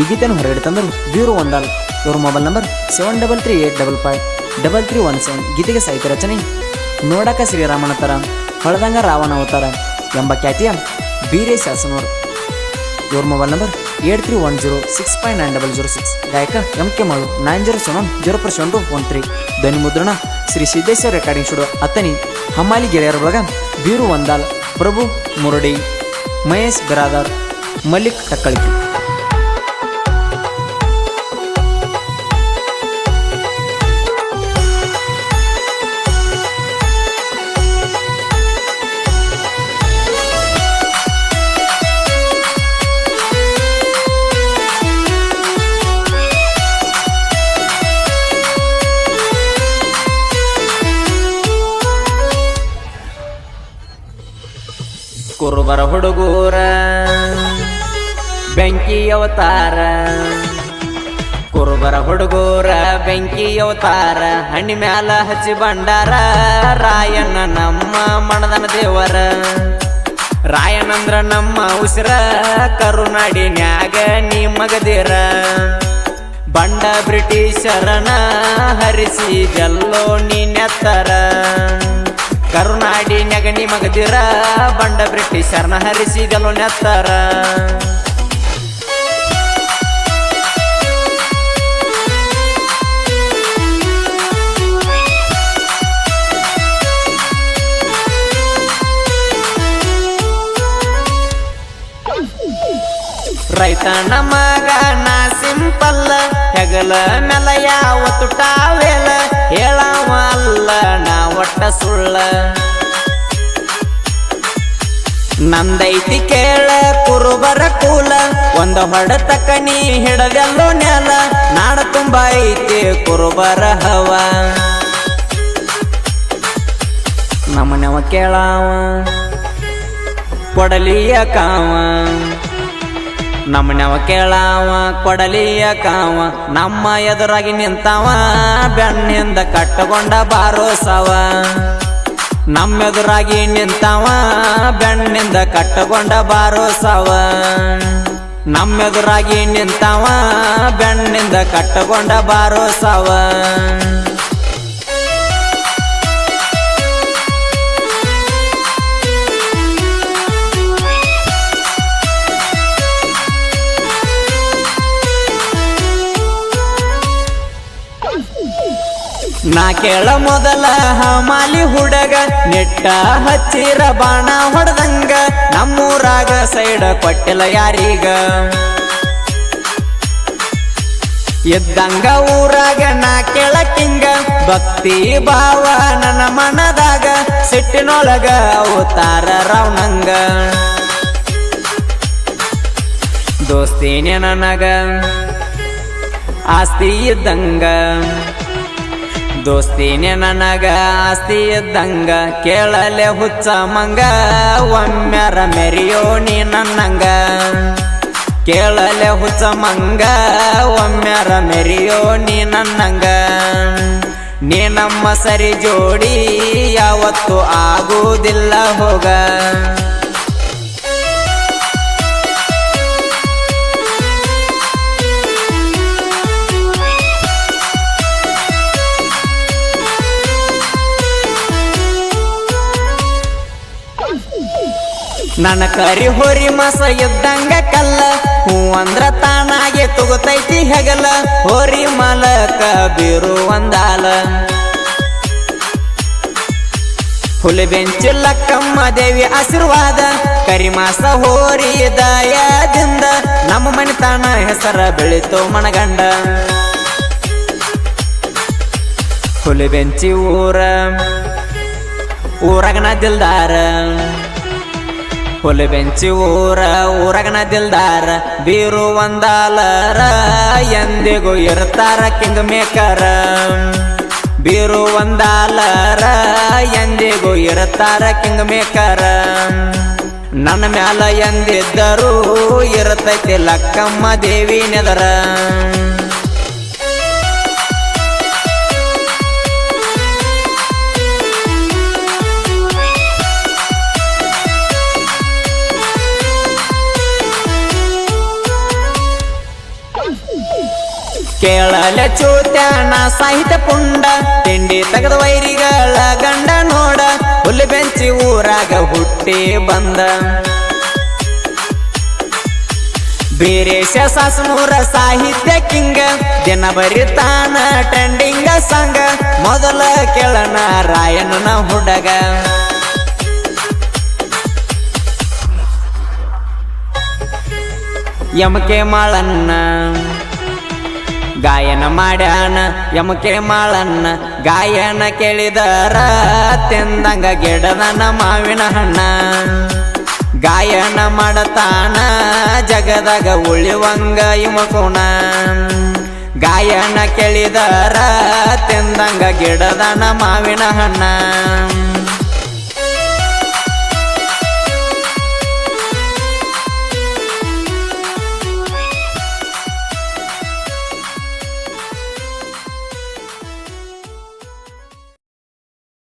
ಈ ಗೀತೆಯನ್ನು ಹೊರಗಡೆ ತಂದರು. ವೀರು ಒಂದಾಲ್ ಇವ್ರ mobile number seven double three eight double five double three one seven ಗೀತೆಗೆ ಸಾಹಿತ್ಯ ರಚನೆ. ನೋಡಕ ಶ್ರೀರಾಮನ ತರ ಹೊಳದಂಗ ರಾವಣ ಅವತಾರ ಎಂಬ ಖ್ಯಾತಿಯ ಬೀರೇ ಶಾಸನವರು ಇವ್ರ mobile number eight three one zero six five nine double zero six ಗಾಯಕ M K Malu nine zero seven zero four seven two one three ಧ್ವನಿ ಮುದ್ರಣ ಶ್ರೀ ಸಿದ್ದೇಶ್ವರ ರೆಕಾರ್ಡಿಂಗ್ ಸ್ಟುಡಿಯೋ ಅತ್ತನಿ ಹಮ್ಮಾಲಿ ಗೆಳೆಯರ ಬಳಗ ಬೀರು ಒಂದಾಲ್. ಪ್ರಭು ಮುರಡಿ, ಮಹೇಶ್ ಬಿರಾದಾರ್, ಮಲ್ಲಿಕ್ ಟಕ್ಕಳಿಕಿ ಕುರುಬರ ಹುಡುಗೂರ. ಬೆಂಕಿ ಅವತಾರ. ಕುರುಬರ ಹುಡುಗೂರ, ಬೆಂಕಿ ಅವತಾರ. ಹಣ್ಣಿ ಮ್ಯಾಲ ಹಚ್ಚಿ ಬಂಡಾರ. ರಾಯಣ್ಣ ನಮ್ಮ ಮಣದನ ದೇವರ. ರಾಯಣ್ಣಂದ್ರ ನಮ್ಮ ಉಸಿರ, ಕರುನಾಡಿನ್ಯಾಗ ನೀ ಮಗದಿರ. ಬಂಡ ಬ್ರಿಟಿಷರನ ಹರಿಸಿ ಜಲ್ಲೋ ನೀನೆತ್ತರ ಕರುನಾಡಿ ನೆಗಣಿ ಮಗದಿರ ಬಂಡ ಬ್ರಿಟಿಷರ್ನ ಹರಿಸಿದಲು ನೆತ್ತರ. ರೈತನ ಮಗನ ಸಿಂಪಲ್ಲ, ಹೆಗಲ ಮೆಲ ಯಾವ ತುಟಾವೇಲ ಹೇಳವ ಅಲ್ಲ ನಾ ಒಟ್ಟ ಸುಳ್ಳ. ನಂದೈತಿ ಕೇಳ ಕುರುಬರ ಕೂಲ, ಒಂದ ಹೊಡೆತಕ್ಕ ನೀ ಹಿಡದೆಲ್ಲೋ ನೆಲ, ನಾಡ ತುಂಬ ಐತಿ ಕುರುಬರ ಹವ. ನಮ್ಮನೆವ ಕೇಳಾವ ಕೊಡಲಿಯ ಕಾವ. ನಮ್ಮನೆವ ಕೇಳಾವ, ಕೊಡಲಿಯ ಕಾವ, ನಮ್ಮ ಎದುರಾಗಿ ನಿಂತಾವ ಬೆಣ್ಣಿಂದ ಕಟ್ಟಕೊಂಡ ಬಾರೋಸವ. ನಮ್ಮೆದುರಾಗಿ ನಿಂತಾವ ಬೆಣ್ಣಿಂದ ಕಟ್ಟಕೊಂಡ ಬಾರೋಸವ. ನಮ್ಮೆದುರಾಗಿ ನಿಂತಾವ ಬೆಣ್ಣಿಂದ ಕಟ್ಟಕೊಂಡ ಬಾರೋಸವ. ನಾ ಕೇಳ ಮೊದಲ ಹಮಾಲಿ ಹುಡಗ, ನೆಟ್ಟ ಹಚ್ಚಿರ ಬಾಣ ಹೊಡೆದಂಗ, ನಮ್ಮೂರಾಗ ಸೈಡ ಕೊಟ್ಟಿಲ್ಲ ಯಾರೀಗ. ಎದ್ದಂಗ ಊರಾಗ ನಾ ಕೇಳಕ್ಕಿಂಗ, ಭಕ್ತಿ ಭಾವ ನನ್ನ ಮನದಾಗ, ಸಿಟ್ಟಿನೊಳಗ ಅವತಾರ ರಾವಣಂಗ. ದೋಸ್ತಿನೇ ನನಗ ಆಸ್ತಿ ಇದ್ದಂಗ. ದೋಸ್ತಿನೇ ನನಗ ಆಸ್ತಿ ಇದ್ದಂಗ, ಕೇಳಲೆ ಹುಚ್ಚ ಮಂಗ, ಒಮ್ಮ್ಯಾರ ಮೆರಿಯೋ ನೀ ನನ್ನಂಗ. ಕೇಳಲೆ ಹುಚ್ಚ ಮಂಗ, ಒಮ್ಮ್ಯಾರ ಮೆರಿಯೋ ನೀ ನನ್ನಂಗ. ನೀ ನಮ್ಮ ಸರಿ ಜೋಡಿ, ಯಾವತ್ತು ಆಗುವುದಿಲ್ಲ ಹೋಗ. ನನ್ನ ಕರಿ ಹೊರಿ ಮಾಸ ಇದ್ದಂಗ ಕಲ್ಲ. ಹೂ ಅಂದ್ರ ತಾನಾಗೆ ತಗೋತೈತಿ ಹೆಗಲ. ಹೋರಿ ಮಲಕ ಬೀರು ಒಂದಾಲ ಹುಲಿ ಬೆಂಚು ಲಕ್ಕಮ್ಮ ದೇವಿ ಆಶೀರ್ವಾದ. ಕರಿಮಾಸ ಹೋರಿ ದಯದಿಂದ ನಮ್ಮ ಮನೆತನ ಹೆಸರ ಬೆಳಿತು ಮನಗಂಡ. ಹುಲಿ ಬೆಂಚಿ ಊರ, ಊರಗನ ದಿಲ್ದಾರ. ಹುಲಿ ಬೆಂಚಿ ಊರ, ಊರಗನ ದಿಲ್ದಾರ, ಬೀರು ಒಂದಾಲರ, ಎಂದಿಗೂ ಇರ್ತಾರ ಕಿಂಗ್ ಮೇಕರ. ಬೀರು ಒಂದಾಲರ, ಎಂದಿಗೂ ಇರ್ತಾರ ಕಿಂಗ್ ಮೇಕರ. ನನ್ನ ಮ್ಯಾಲ ಎಂದಿದ್ದರೂ ಇರ್ತೈತಿ ಲಕ್ಕಮ್ಮ ದೇವಿ ನೆದರ. ಕೇಳಲೆ ಚೂತ್ಯಾನ ಸಾಹಿತ್ಯ ಪುಂಡ ತಿಂಡಿ ತೆಗೆದ ವೈರಿಗಳ ಗಂಡ ನೋಡ ಹುಲ್ಲು ಬೆಂಚಿ ಊರಾಗ ಹುಟ್ಟಿ ಬಂದ ಬೀರೇಶ ಸಾಸನೂರ ಸಾಹಿತ್ಯ ಕಿಂಗ ದಿನ ಬರಿತಾನ ಟ್ರೆಂಡಿಂಗ ಸಂಗ ಮೊದಲ ಕೇಳನ ರಾಯಣ್ಣನ ಹುಡುಗ ಯಮಕೆ ಮಾಳನ್ನ ಗಾಯನ ಮಾಡ್ಯಾನ, ಯಮಕೆ ಮಾಳನ್ನ ಗಾಯನ ಕೇಳಿದರ ತಿಂದಂಗ ಗಿಡದನ ಮಾವಿನ ಹಣ್ಣ. ಗಾಯನ ಮಾಡತಾನ, ಜಗದಾಗ ಉಳಿವಂಗ ಇಮಕೋಣ. ಗಾಯನ ಕೇಳಿದರ ತಿಂದಂಗ ಗಿಡದನ ಮಾವಿನ ಹಣ್ಣ.